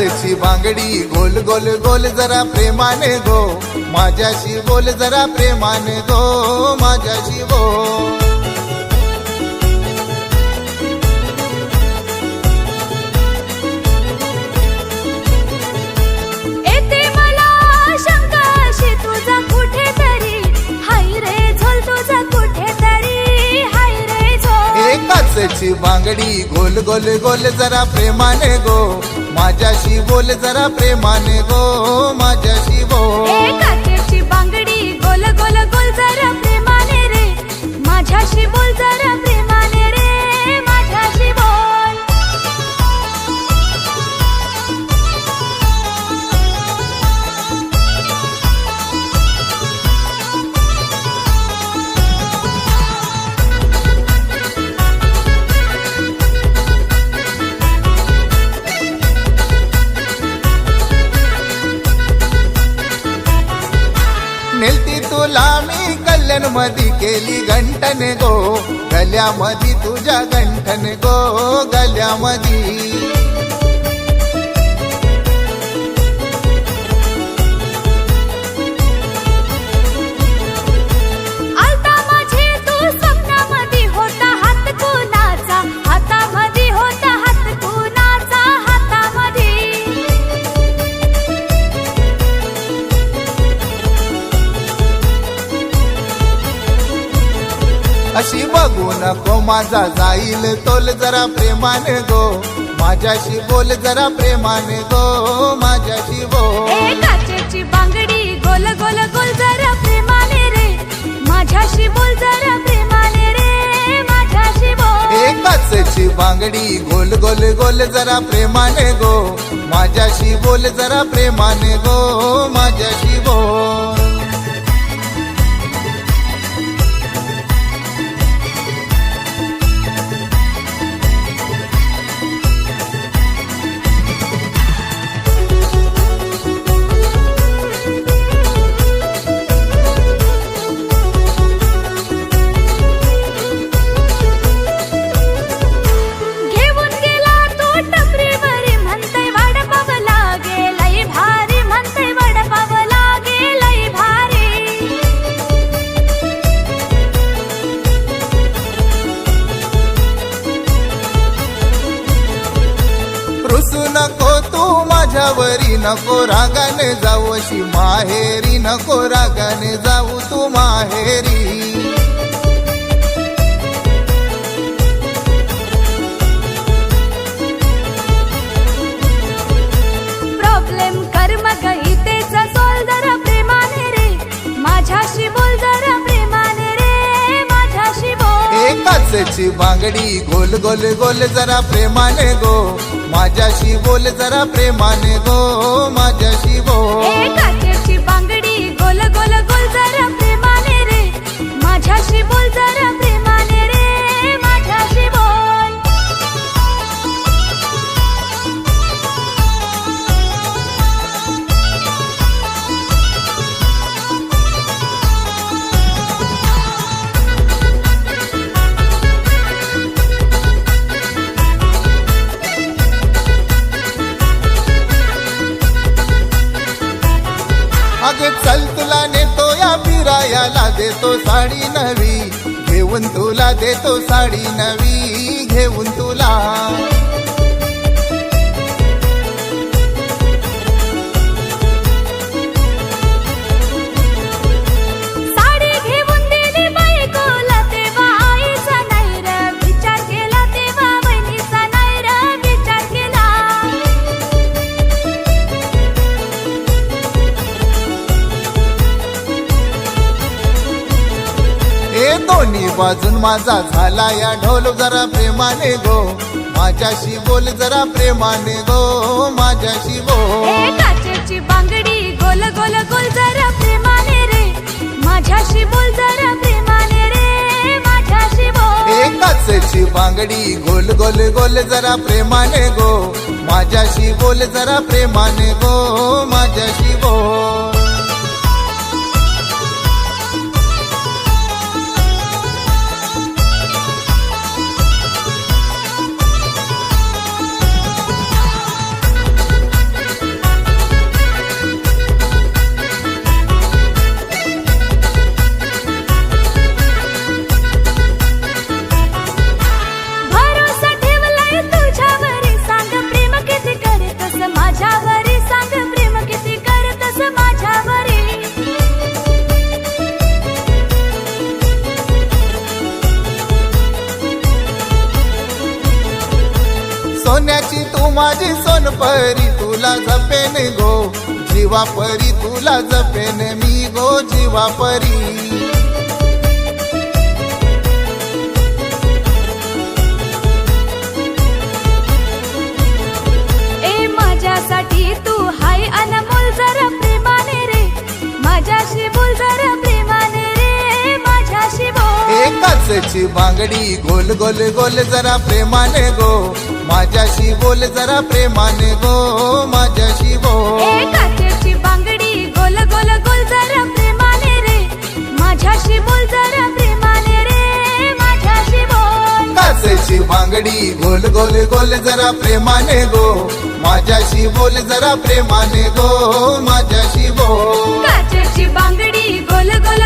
काचची बांगडी गोल गोल गोल जरा प्रेमाने गो माझ्याशी बोल जरा प्रेमाने गो माझ्याशी बोल ए बांगडी. गोल गोल गोल जरा प्रेमाने गो. माझ्याशी बोल जरा प्रेमाने गो माझ्याशी बोल. बांगडी. गोल गोल गोल जरा नेलती तुला मी कल्याण मधी केली गंठन गो. गल्यामधी तुझ्या गंठन गो गल्यामधी. अशी बघू नको माझा जाईल तोल जरा प्रेमाने गो. माझ्याशी बोल जरा प्रेमाने गो माझ्याशी बोल. काचेची बांगडी गोल गोल गोल जरा प्रेमाने रे. माझ्याशी बोल जरा प्रेमाने रे माझ्याशी बोल. ए काचची बांगडी गोल गोल गोल जरा प्रेमाने गो. माझ्याशी बोल जरा प्रेमाने गो माझ्याशी बोल. माझ्यावरी नको रागाने जाऊ अशी माहेरी नको रागाने जाऊ तू माहेरी. माणसाची बांगडी गोल गोल गोल जरा प्रेमाने गो. माझ्याशी बोल जरा प्रेमाने गो माझ्याशी ए बोल बांगडी गोल गोल गोल जरा प्रेमाने रे. माझ्याशी बोल जरा चल तुला नेतो या फिरायाला देतो साडी नवी. घेऊन तुला देतो साडी नवी घेऊन तुला. दोन्ही बाजून माझा झाला या ढोल जरा प्रेमाने गो. माझ्याशी बोल जरा प्रेमाने गो माझ्याशी बोल काचेची बांगडी गोल गोल गोल जरा प्रेमाने रे. माझ्याशी बोल जरा प्रेमाने रे माझ्याशी बोल. एकाचची बांगडी गोल गोल गोल जरा प्रेमाने गो. माझ्याशी बोल जरा प्रेमाने गो माझ्याशी बोल. सोन्याची तू माझी सोनपरी तुला जपेन गो. जीवा परी तुला जपेन मी गो जीवा एकाचची बांगडी गोल गोल गोल जरा प्रेमाने गो. माझ्याशी बोल जरा प्रेमाने गो माझ्याशी बोल बांगडी गोल गोल गोल जरा प्रेमाने रे. माझ्याशी बोल जरा प्रेमाने रे माझ्याशी बोल. काचेची बांगडी गोल गोल गोल जरा प्रेमाने गो. माझ्याशी बोल जरा प्रेमाने गो माझ्याशी बोल काचेची बांगडी गोल गोल